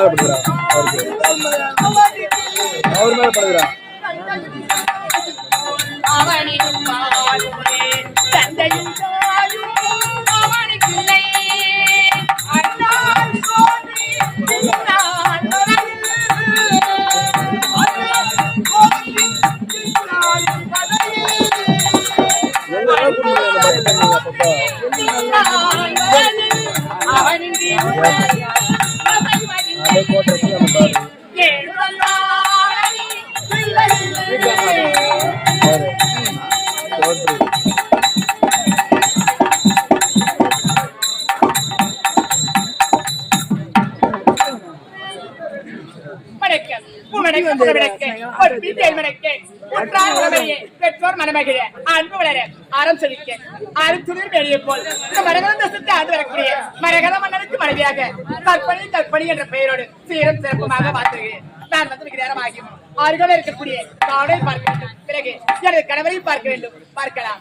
கால் பெற்றோர் மனமகிழ அன்பு வளர, அறம் செழிக்க, அருத்துளிர் வெளியே போல், இந்த மரகத தேசத்தை ஆண்டு வரக்கூடிய மரகத மன்னனுக்கு மனைவியாக கற்பனை கற்பனை என்ற பெயரோடு சீரம் சிறப்புமாக மாற்றுகிறேன் நான் வந்திருக்க நேரம் அருகில் இருக்கக்கூடிய காடை பார்க்க வேண்டும் பிறகு எனது கணவரை பார்க்க வேண்டும். பார்க்கலாம்.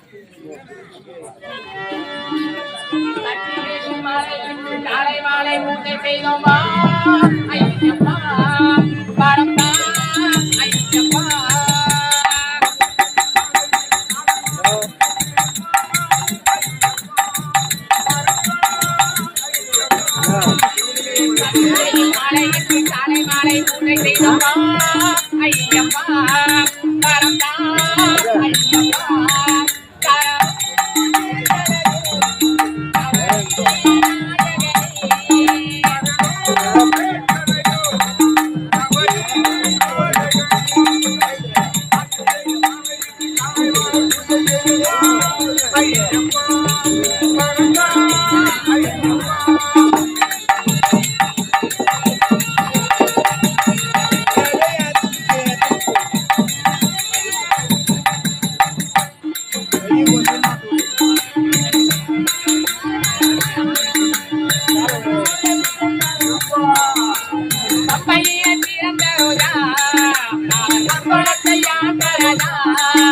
காலை மாலை மூட்டை செய்தோமா? ஐயப்பா. காலை மாலை மூட்டை செய்தோமா ஐயப்பா. பரம்பா ஐயப்பா பப்பைய ಕರನಾ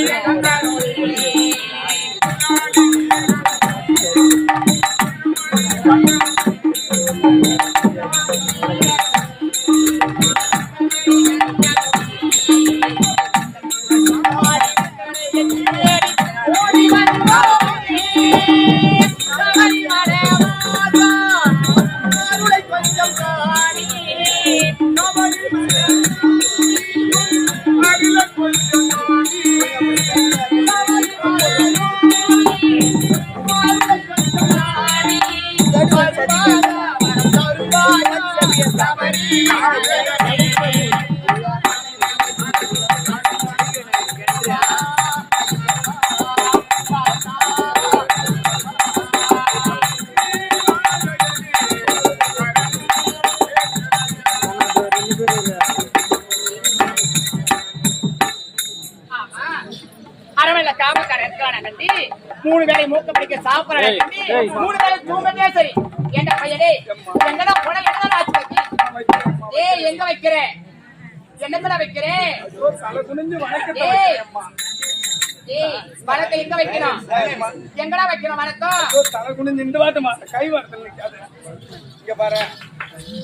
Gracias. கண்டி மூணு வேளை மூக்க பிடிக்க சாப்பிடற கண்டி மூணு வேளை தூங்கவே சரி. என்ன பையனே எங்கதான் போன என்னதான் ஆச்சு வைக்கி ஏய் எங்க வைக்கிற? என்னத்துல வைக்கிறேன் ஏய். ஏய் வழக்கை எங்க வைக்கணும் எங்கடா வைக்கணும் வழக்கம் தலை குனிஞ்சு இந்த வாட்டுமா கை வாரத்தில் நிக்காது. இங்க பாரு.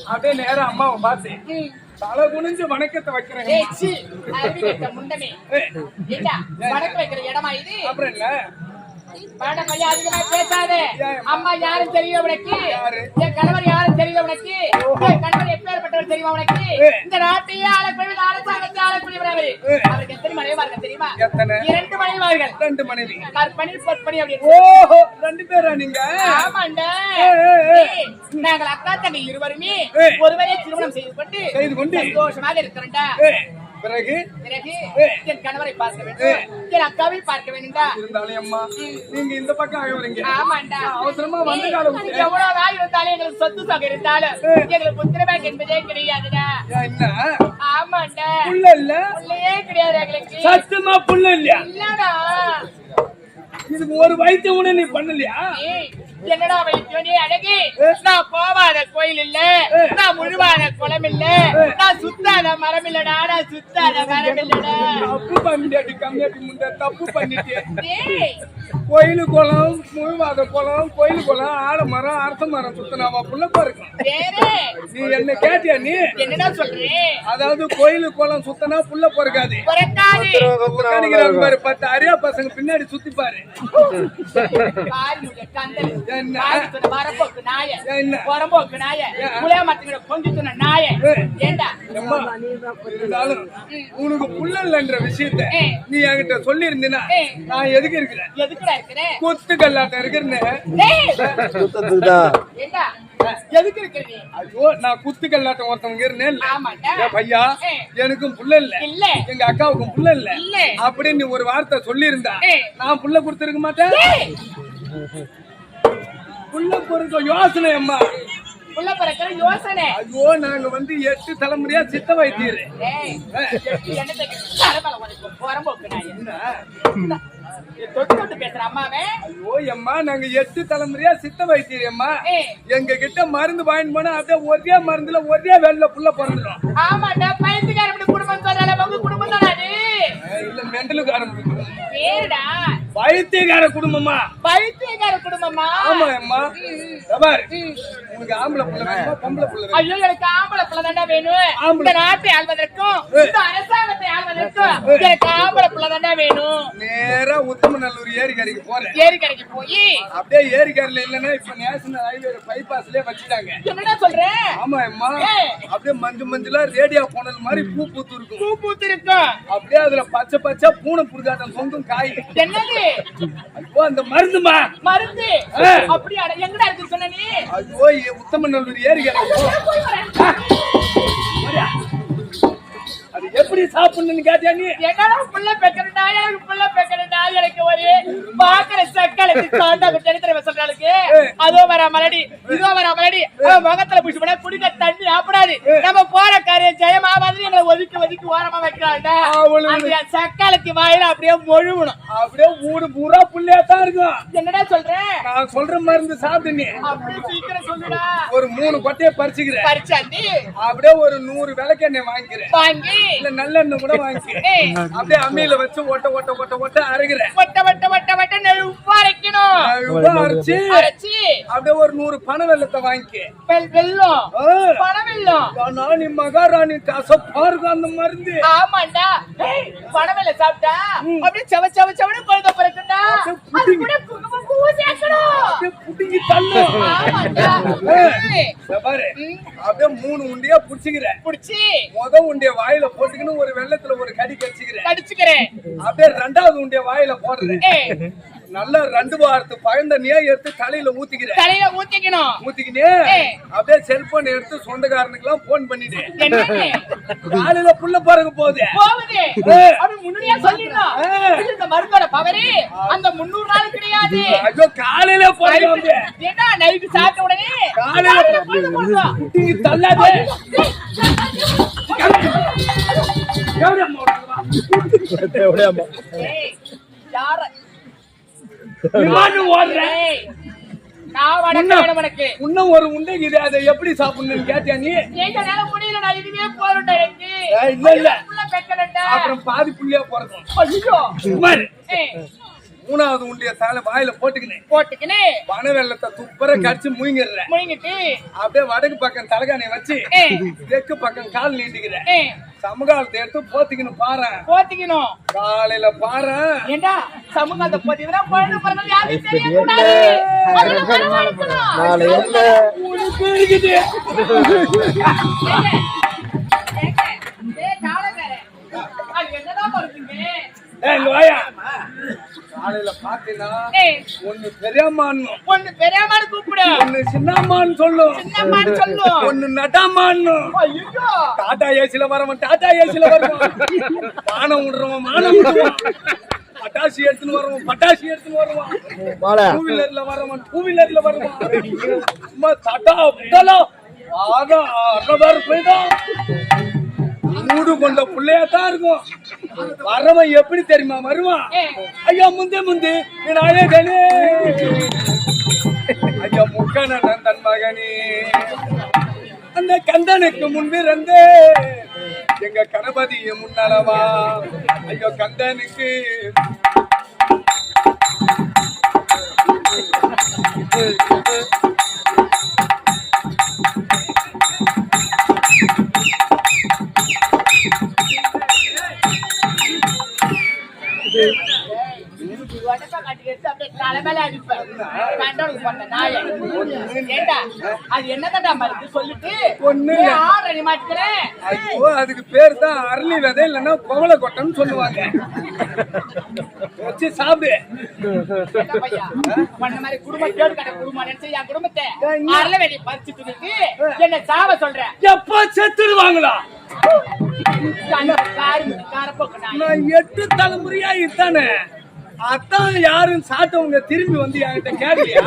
அப்படியே நேரம் அம்மாவை பார்த்து. தலை குனிஞ்சு வணக்கத்தை வைக்கிறேன். வைக்கிற இடமா இது? அப்புறம் ஐயா அதிகமா பேசாதே? அம்மா யாரும் தெரியும் உனக்கு? என் கணவர் யாரும் தெரியும் உனக்கு? என் கணவர் எப்பேற்பட்டவர் தெரியுமா உனக்கு. இந்த நாட்டையே ஆளக்கூடிய அரசாங்கத்தை ஆளக்கூடியவர் அவரு. ஏ. அவருக்கு எத்தனை மனைவிமார்கள் தெரியுமா? இரண்டு மனைவிமார்கள். ரெண்டு மனைவி. கற்பணி பொற்பணி அப்படின்னு ஓஹோ ரெண்டு பேரா நீங்க? ஆமாண்டா. நாங்கள் அக்கா தங்கை இருவருமே. ஒருவரே திருமணம் செய்து கொண்டு செய்து கொண்டு. சந்தோஷமாக இருக்கிறோம்டா ஏ, பிறகு. என் கணவரை பார்க்க வேண்டும். என் அக்காவை பார்க்க வேண்டும்டா. இருந்தாலும் அம்மா நீங்க இந்த பக்கம் ஆகவரீங்க ஆமாண்டா. அவசரமா வந்து காலம் விட்டு. எவ்வளவு நாள் இருந்தாலும் எங்களுக்கு சொத்து சொகம் இருந்தாலும் எங்களுக்கு புத்திரபாக் என்பதே கிடையாதுடா. என்ன? ஆமாண்டா. புள்ள இல்ல? பிள்ளையே கிடையாது எங்களுக்கு. சத்தியமா புள்ள இல்லையா? இல்லடா. இதுக்கு ஒரு வைத்தியம் கூட நீ பண்ணலையா? என்னடா வைத்தியனே அழகு நான் போவாத கோயில் இல்ல நான் முழுவாத குளம் இல்ல நான் சுத்தாத மரம் இல்லடா நான் சுத்தாத மரம் இல்லடா. தப்பு பண்ணிட்டு கம்மியாட்டி முண்ட தப்பு பண்ணிட்டு ஏய், கோயிலு குளம் முழுவாத குளம் கோயிலு குளம் ஆல மரம் அரச மரம் சுத்தனாவா? புள்ள வேறு. நீ என்ன கேட்டியா நீ? என்னடா சொல்றேன் அதாவது கோயிலு குளம் சுத்தனா புள்ள பொறுக்காது. பாரு பத்து அரியா பசங்க பின்னாடி சுத்தி பாரு வரப்போக்கு நாய. நாய. புளிய நாய. ஏண்டா? உனக்கு புள்ள இல்லைன்ற விஷயத்த. நீ என்கிட்ட சொல்லி இருந்தீனா. நான் எதுக்கு இருக்கிறேன் எதுக்குடா இருக்கிற? கொத்து? எதுக்கு? ஐயோ நான் குத்து கல்லாட்டம் ஒருத்தவங்க இருந்தேன் இல்ல பையா. எனக்கும் புள்ள இல்ல இல்ல. எங்க அக்காவுக்கும் புள்ள இல்ல இல்ல. அப்படின்னு நீ ஒரு வார்த்தை சொல்லி இருந்தா. நான் புள்ள கொடுத்திருக்க மாட்டேன் புள்ள பொறுக்க யோசனை அம்மா. உள்ள பிறக்கிற யோசனை. ஐயோ நாங்க வந்து எட்டு தலைமுறையா சித்த வைத்தியர். எட்டு தலைமுறையா சித்த ஏய். எங்க கிட்ட மருந்து வாங்கிட்டு போனா அப்படியே ஒரே மருந்துல ஒரே வெள்ள புள்ள பிறந்துடும். ஆமாண்டா இப்படி குடும்பம் சொல்றால உங்க குடும்பம் தானே இல்ல மெண்டலுக்காரன் பேருடா வைத்தியக்கார குடும்பமா? பைத்தியக்கார குடும்பமா? ஆமா அம்மா பாரு. உனக்கு ஆம்பளை புள்ள வேணுமா? பொம்பளை புள்ள வேணுமா? ஐயோ எனக்கு ஆம்பளை பிள்ளை தாண்டா வேணும். ஆம்பளை. இந்த நாட்டை ஆள்வதற்கும் இந்த அரசாங்கத்தை ஆள்வதற்கும் எனக்கு ஆம்பளை பிள்ளை தாண்டா வேணும். நேரா உத்தமநல்லூர் ஏரிக்கரைக்கு போறேன். ஏரி கடைக்கு போய். அப்படியே ஏரிக்கரையில இல்லன்னா இப்ப நேஷனல் ஹைவே பைபாஸ்லயே வச்சுட்டாங்க. என்னடா சொல்ற? ஆமா அம்மா. அப்படியே மஞ்சு மஞ்சுலா ரேடியோ போனது மாதிரி பூ பூத்து இருக்கும். பூ பூத்து இருக்கும். அப்படியே அதுல பச்சை பச்சை பூனை புடுக்காட்டம் சொந்தும் காய். என்னது? ஐயோ அந்த மருந்துமா மருந்து. அப்படியா எங்கடா இருக்கு சொன்ன நீ ஐயோ. போய் வரேன். அது எப்படி சாப்பிடணும்னு கேட்டியா நீ? என்னடா புள்ள பெக்கறடா எனக்கு புள்ள பெக்கறடா எனக்கு ஒரு பாக்குற சக்கலுக்கு சாண்டாக தெரிஞ்சு சொல்றாளுக்கு. அதோ வர மலடி இதோ வர மலடி. முகத்துல புடிச்சு போனா குடிக்க தண்ணி ஆப்படாது. நம்ம போற காரியம் ஜெயமா மாதிரி எங்களை ஒதுக்கி ஒதுக்கி ஓரமா வைக்கிறாள்டா. அந்த சக்காலுக்கு வாயில அப்படியே மொழுவணும் அப்படியே ஊடு பூரா புள்ளையா தான் இருக்கும். என்னடா சொல்ற? நான் சொல்ற மருந்து சாப்பிடு நீ. அப்படியே சீக்கிரம் சொல்லுடா. ஒரு மூணு கொட்டையை பறிச்சுக்கிறேன். பறிச்சாண்டி அப்படியே ஒரு நூறு விளக்கெண்ணெய் வாங்கிக்கிறேன். வாங்கி. இல்ல நல்லெண்ணெய் கூட ஏய், அப்படியே அம்மியில வச்சு ஒட்ட ஒட்ட ஒட்ட ஒட்ட அரைக்கிறேன் வட்ட வட்ட வட்ட வட்ட நெருப்பு அரைக்கணும். அரைச்சு. அரைச்சி. அப்படியே ஒரு நூறு பனை வெள்ளத்தை வாங்கிக்க. வெல்- வெல்லம். ஆ. பணம் வெல்லம். ராணி மகாராணி கசப்பா இருக்கும் அந்த மருந்து. ஆமாண்டா. பணமில்ல சாப்பிட்டா? அப்படியே செவ செவ செவனு குழந்தை பிறக்குண்டா அது கூட குங்குமம் பூ சேர்க்கணும். அப்படியே புடுங்கி தள்ளும் ஆமாண்டா. பாரு. அப்படியே மூணு உண்டியா புடிச்சுக்கிறேன். புடிச்சு. முத உண்டிய வாயில போட்டுக்கின்னு ஒரு வெள்ளத்துல ஒரு கடி கடிச்சுக்கிறேன். கடிச்சுக்கிறேன். அப்படியே ரெண்டாவது உண்டிய வாயில போடுறேன். நல்லா ரெண்டு வாரத்து பழந்த நீயே எடுத்து தலையில ஊத்திக்கிறேன். தலையில ஊத்திக்கணும். ஊத்திக்கினே. அப்படியே செல்போன் எடுத்து சொந்தக்காரனுக்கு எல்லாம் போன் பண்ணிட்டேன் காலையில புள்ள பிறகு போகுது. முன்னாடியே. இது இந்த மருந்தோட பவரு. அந்த முன்னூறு நாள் கிடையாது. ஐயோ காலையில வந்து ஏன்னா நைட்டு சாப்பிட்ட உடனே? காலையில தள்ளாதே. இன்னும் ஒரு உண்டை இது அதை எப்படி சாப்பிடணும்னு கேட்டியா நீ முடியல இதுவே ஏய், இல்ல, இல்ல. அப்புறம் பாதி புள்ளியா ஏய், மூணாவது உண்டிய தலை வாயில போட்டுக்கினேன். போட்டுக்கினே பனை வெள்ளத்தை துப்புற கடிச்சு முயங்கிடுறேன் முழுங்கிட்டு. அப்படியே வடக்கு பக்கம் தலைகாணியை வச்சு தெற்கு பக்கம் கால் நீட்டிக்கிறேன். ஏய், சமகாலத்தை எடுத்து போத்திக்கணும் பாரு போத்திக்கணும். காலையில பாரு ஏண்டா? சமூகத்தை பதிவுனா குழந்தை பிறந்தது யாருக்கும் தெரியக்கூடாது. நாளை என்ன உனக்கு இருக்குது ஏய், என்னதான் இங்க வாயா. காலையில பாத்தீங்கன்னா ஒண்ணு பெரியம்மான்னு. ஒண்ணு பெரியம்மான்னு கூப்பிடு. ஒண்ணு சின்னம்மான்னு சொல்லும் சின்னம்மான்னு சொல்லு. ஒண்ணு நட்டாம்மான்னு ஐயோ. டாடா ஏசில வரவன் டாடா ஏசில வருவான். மானம் விடுறவன் மானம் விடுவான் பட்டாசி எடுத்துன்னு வருவான் பட்டாசி எடுத்துன்னு வருவான். டூ வீலர்ல வரவன் டூ வீலர்ல வருவான். சும்மா தட்டா ஆதா அறவாறு போய்தான் மூடு கொண்ட புள்ளையா தான் இருக்கும். வரவன் எப்படி தெரியுமா? வருவான். ஐயா முந்தே முந்தி. என் அழகனே ஐயா முக்கன தன் மகனே. அந்த கந்தனுக்கு முன்பிறந்து எங்க கணபதிய முன்னலவா ஐயோ கந்தனுக்கு. உடம்ப மேல அடிப்பேன். கண்டவனுக்கு பண்ண நாயே. ஏண்டா, அது என்னதான்டா மருந்து சொல்லிட்டு ஒண்ணு ஆறு அடி மாட்டுக்கிறேன்? ஐயோ அதுக்கு பேர் தான் அரளி விதை இல்லைன்னா கோவல கொட்டன்னு சொல்லுவாங்க வச்சு சாப்பிடு என்ன உன்ன மாதிரி குடும்பம் கேடு கெட்ட குடும்பம் நினைச்சு என் குடும்பத்தை அரளை பறிச்சுட்டு நிக்கு, என்னை சாவ சொல்ற. எப்ப செத்துடுவாங்களா. நான் எட்டு தலைமுறையா இதானே அதான் யாரும் சாட்டவங்க திரும்பி வந்து என்கிட்ட கேட்கலையா?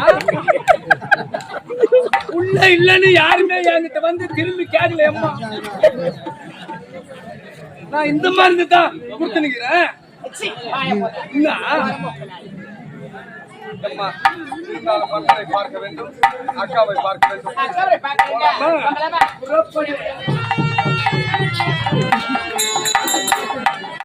உள்ள இல்லன்னு யாருமே என்கிட்ட வந்து திரும்பி கேட்கலையம்மா நான் இந்த மாதிரி தான் கொடுத்து நிக்கிறேன் பார்க்க வேண்டும். அக்காவை பார்க்க வேண்டும்.